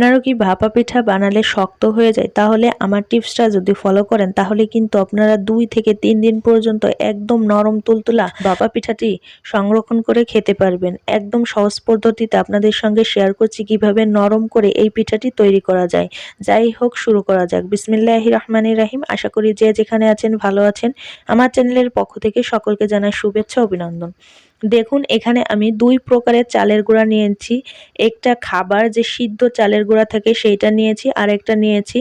আপনারও কি ভাপা পিঠা বানালে শক্ত হয়ে যায়? তাহলে আমার টিপসটা যদি ফলো করেন, তাহলে কিন্তু আপনারা দুই থেকে তিন দিন পর্যন্ত একদম নরম তুলতুলা ভাপা পিঠাটি সংরক্ষণ করে খেতে পারবেন। একদম সহজ পদ্ধতিতে আপনাদের সঙ্গে শেয়ার করছি কীভাবে নরম করে এই পিঠাটি তৈরি করা যায়। যাই হোক, শুরু করা যাক। বিসমিল্লাহ রহমানির রাহিম। আশা করি যে যেখানে আছেন, ভালো আছেন। আমার চ্যানেলের পক্ষ থেকে সকলকে জানাই শুভেচ্ছা, অভিনন্দন। দেখুন এখানে আমি দুই প্রকারের চালের গুঁড়া নিয়েছি। একটা খাবার যে সিদ্ধ চালের গুঁড়া থাকে সেইটা নিয়েছি আর একটা নিয়েছি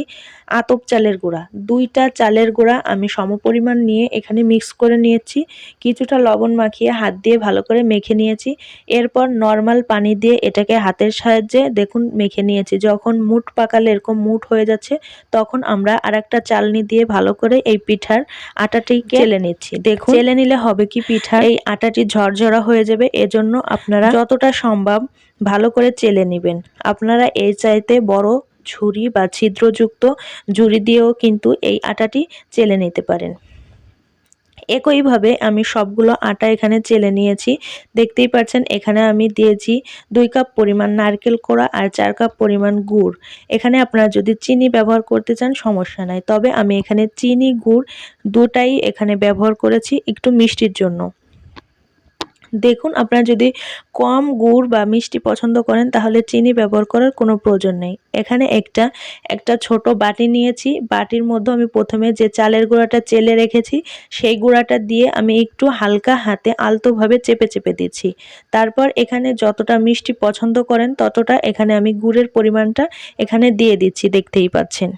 আতপ চালের গুঁড়া। দুইটা চালের গুঁড়া আমি সমপরিমাণ নিয়ে এখানে মিক্স করে নিয়েছি। কিছুটা লবণ মাখিয়ে হাত দিয়ে ভালো করে মেখে নিয়েছি। এরপর নর্মাল পানি দিয়ে এটাকে হাতের সাহায্যে দেখুন মেখে নিয়েছি। যখন মুট পাকালে এরকম মুট হয়ে যাচ্ছে তখন আমরা আর একটা চালনি দিয়ে ভালো করে এই পিঠার আটাটিকে চেলে নিচ্ছি। দেখুন চেলে নিলে হবে কি পিঠা? এই আটাটি ঝরঝরা হয়ে যাবে, এজন্য আপনারা যতটা সম্ভব ভালো করে চেলে নেবেন। আপনারা এই চাইতে বড় ঝুড়ি বা ছিদ্রযুক্ত ঝুড়ি দিয়েও কিন্তু এই আটাটি চেলে নিতে পারেন। একইভাবে আমি সবগুলো আটা এখানে চেলে নিয়েছি। দেখতেই পাচ্ছেন, এখানে আমি দিয়েছি দুই কাপ পরিমাণ নারকেল কোড়া আর চার কাপ পরিমাণ গুড়। এখানে আপনারা যদি চিনি ব্যবহার করতে চান, সমস্যা নাই। তবে আমি এখানে চিনি, গুড় দুটাই এখানে ব্যবহার করেছি একটু মিষ্টির জন্য। দেখুন, আপনারা যদি কম গুড় বা মিষ্টি পছন্দ করেন, তাহলে চিনি ব্যবহার করার কোনো প্রয়োজন নেই। এখানে একটা একটা ছোট বাটি নিয়েছি। বাটির মধ্যে আমি প্রথমে যে চালের গুঁড়াটা চেলে রেখেছি, সেই গুঁড়াটা দিয়ে আমি একটু হালকা হাতে আলতোভাবে চেপে চেপে দিচ্ছি। তারপর এখানে যতটা মিষ্টি পছন্দ করেন, ততটা এখানে আমি গুড়ের পরিমাণটা এখানে দিয়ে দিচ্ছি, দেখতেই পাচ্ছেন।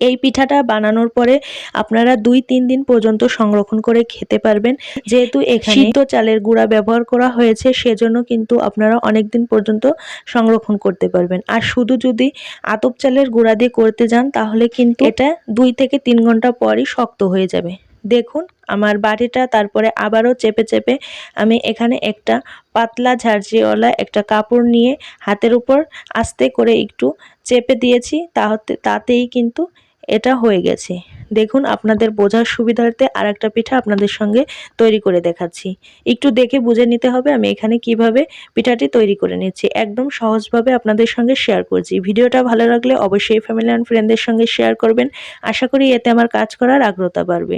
এই পিঠাটা বানানোর পরে আপনারা দুই, তিন দিন পর্যন্ত সংরক্ষণ করে খেতে পারবেন। যেহেতু এখানে সিদ্ধ চালের গুঁড়া ব্যবহার করা হয়েছে, সেজন্য কিন্তু আপনারা অনেক দিন পর্যন্ত সংরক্ষণ করতে পারবেন। আর শুধু যদি আতপ চালের গুঁড়া দিয়ে করতে যান, তাহলে কিন্তু এটা দুই থেকে তিন ঘণ্টা পরই শক্ত হয়ে যাবে। দেখুন, আমার বাটিটা তারপরে আবারও চেপে চেপে আমি এখানে একটা পাতলা ঝাড়জিওয়ালা একটা কাপড় নিয়ে হাতের উপর আস্তে করে একটু চেপে দিয়েছি। তাহতে, তাতেই কিন্তু এটা হয়ে গেছে। দেখুন, আপনাদের বোঝার সুবিধার্থে আর একটা পিঠা আপনাদের সঙ্গে তৈরি করে দেখাচ্ছি। একটু দেখে বুঝে নিতে হবে আমি এখানে কীভাবে পিঠাটি তৈরি করে নিচ্ছি। একদম সহজভাবে আপনাদের সঙ্গে শেয়ার করছি। ভিডিওটা ভালো লাগলে অবশ্যই ফ্যামিলি অ্যান্ড ফ্রেন্ডদের সঙ্গে শেয়ার করবেন। আশা করি এতে আমার কাজ করার আগ্রহতা বাড়বে।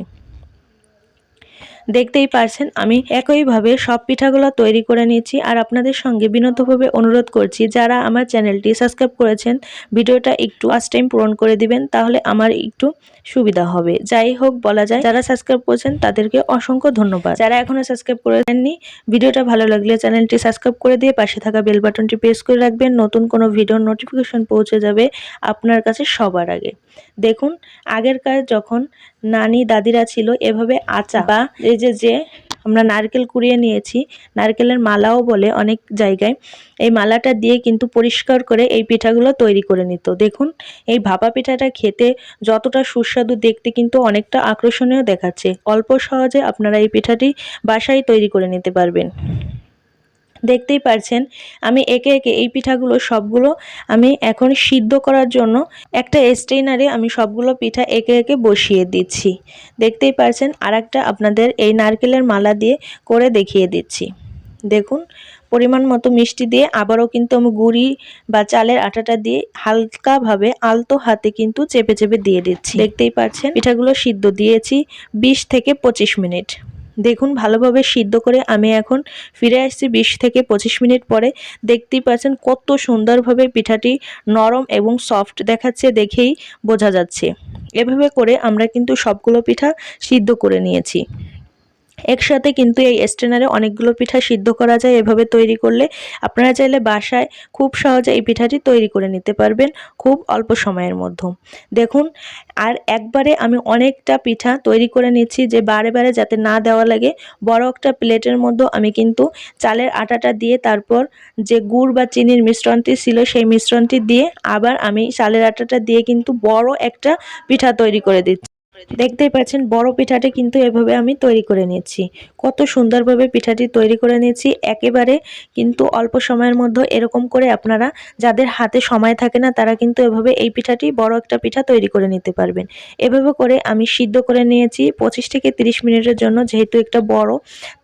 দেখতেই পারছেন, আমি একইভাবে সব পিঠাগুলো তৈরি করে নিয়েছি আর আপনাদের সঙ্গে বিনতভাবে অনুরোধ করছি, যারা আমার চ্যানেলটি সাবস্ক্রাইব করেছেন, ভিডিওটা একটু আস টাইম পূরণ করে দিবেন, তাহলে আমার একটু সুবিধা হবে। যাই হোক, বলা যায়, যারা সাবস্ক্রাইব করেছেন, তাদেরকে অসংখ্য ধন্যবাদ। যারা এখনও সাবস্ক্রাইব করে দেননি ভিডিওটা ভালো লাগলে চ্যানেলটি সাবস্ক্রাইব করে দিয়ে পাশে থাকা বেল বাটনটি প্রেস করে রাখবেন, নতুন কোনো ভিডিওর নোটিফিকেশন পৌঁছে যাবে আপনার কাছে সবার আগে। দেখুন, আগেরকার যখন নানি দাদিরা ছিল এভাবে আচা বা এই যে যে আমরা নারকেল কুড়িয়ে নিয়েছি, নারকেলের মালাও বলে অনেক জায়গায়। এই মালাটা দিয়ে কিন্তু পরিষ্কার করে এই পিঠাগুলো তৈরি করে নিত। দেখুন, এই ভাপা পিঠাটা খেতে যতটা সুস্বাদু দেখতে কিন্তু অনেকটা আকর্ষণীয় দেখাচ্ছে। অল্প সহজে আপনারা এই পিঠাটি বাসায় তৈরি করে নিতে পারবেন। দেখতেই পারছেন, আমি একে একে এই পিঠাগুলো সবগুলো আমি এখন সিদ্ধ করার জন্য একটা স্টেইনারে আমি সবগুলো পিঠা একে একে বসিয়ে দিচ্ছি। দেখতেই পারছেন আর আপনাদের এই নারকেলের মালা দিয়ে করে দেখিয়ে দিচ্ছি। দেখুন, পরিমাণ মতো মিষ্টি দিয়ে আবারও কিন্তু আমি গুড়ি বা চালের আটাটা দিয়ে হালকাভাবে আলতো হাতে কিন্তু চেপে চেপে দিয়ে দিচ্ছি। দেখতেই পাচ্ছেন পিঠাগুলো সিদ্ধ দিয়েছি বিশ থেকে পঁচিশ মিনিট। দেখুন, ভালোভাবে সিদ্ধ করে আমি এখন ফিরে আসছি বিশ থেকে পঁচিশ মিনিট পরে। দেখতেই পাচ্ছেন কত সুন্দরভাবে পিঠাটি নরম এবং সফট দেখাচ্ছে, দেখেই বোঝা যাচ্ছে। এভাবে করে আমরা কিন্তু সবগুলো পিঠা সিদ্ধ করে নিয়েছি। একসাথে কিন্তু এই স্টেনারে অনেকগুলো পিঠা সিদ্ধ করা যায়। এভাবে তৈরি করলে আপনারা চাইলে বাসায় খুব সহজে এই পিঠাটি তৈরি করে নিতে পারবেন খুব অল্প সময়ের মধ্যে। দেখুন, আর একবারে আমি অনেকটা পিঠা তৈরি করে নিচ্ছি যে বারে বারে যাতে না দেওয়া লাগে। বড় একটা প্লেটের মধ্যে আমি কিন্তু চালের আটাটা দিয়ে তারপর যে গুড় বা চিনির মিশ্রণটি ছিল সেই মিশ্রণটি দিয়ে আবার আমি চালের আটাটা দিয়ে কিন্তু বড় একটা পিঠা তৈরি করে দিচ্ছি। দেখতেই পাচ্ছেন, বড় পিঠাটি কিন্তু এভাবে আমি তৈরি করে নিয়েছি। কত সুন্দরভাবে পিঠাটি তৈরি করে নিয়েছি। একেবারে কিন্তু অল্প সময়ের মধ্যে এরকম করে আপনারা যাদের হাতে সময় থাকে না, তারা কিন্তু এভাবে এই পিঠাটি বড় একটা পিঠা তৈরি করে নিতে পারবেন। এভাবে করে আমি সিদ্ধ করে নিয়েছি পঁচিশ থেকে তিরিশ মিনিটের জন্য, যেহেতু একটা বড়।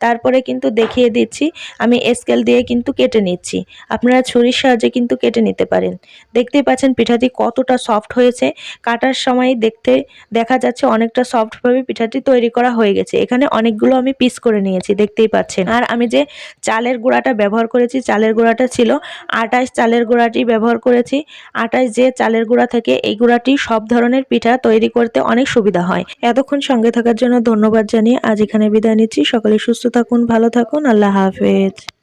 তারপরে কিন্তু দেখিয়ে দিচ্ছি, আমি স্কেল দিয়ে কিন্তু কেটে নিচ্ছি। আপনারা ছুরির সাহায্যে কিন্তু কেটে নিতে পারেন। দেখতেই পাচ্ছেন, পিঠাটি কতটা সফট হয়েছে। কাটার সময় দেখতে দেখা যাচ্ছে অনেকটা সফটভাবে পিঠাটি তৈরি করা হয়ে গেছে। এখানে অনেকগুলো আমি পিস করে নিয়েছি, দেখতেই পাচ্ছেন। আর আমি যে চালের গুঁড়াটা ব্যবহার করেছি, চালের গুঁড়াটা ছিল আটাশ চালের গুঁড়াটি ব্যবহার করেছি। আটাশ যে চালের গুঁড়া থেকে এই গুঁড়াটি সব ধরনের পিঠা তৈরি করতে অনেক সুবিধা হয়। এতক্ষণ সঙ্গে থাকার জন্য ধন্যবাদ জানিয়ে আজ এখানে বিদায় নিচ্ছি। সকলে সুস্থ থাকুন, ভালো থাকুন, আল্লাহ হাফেজ।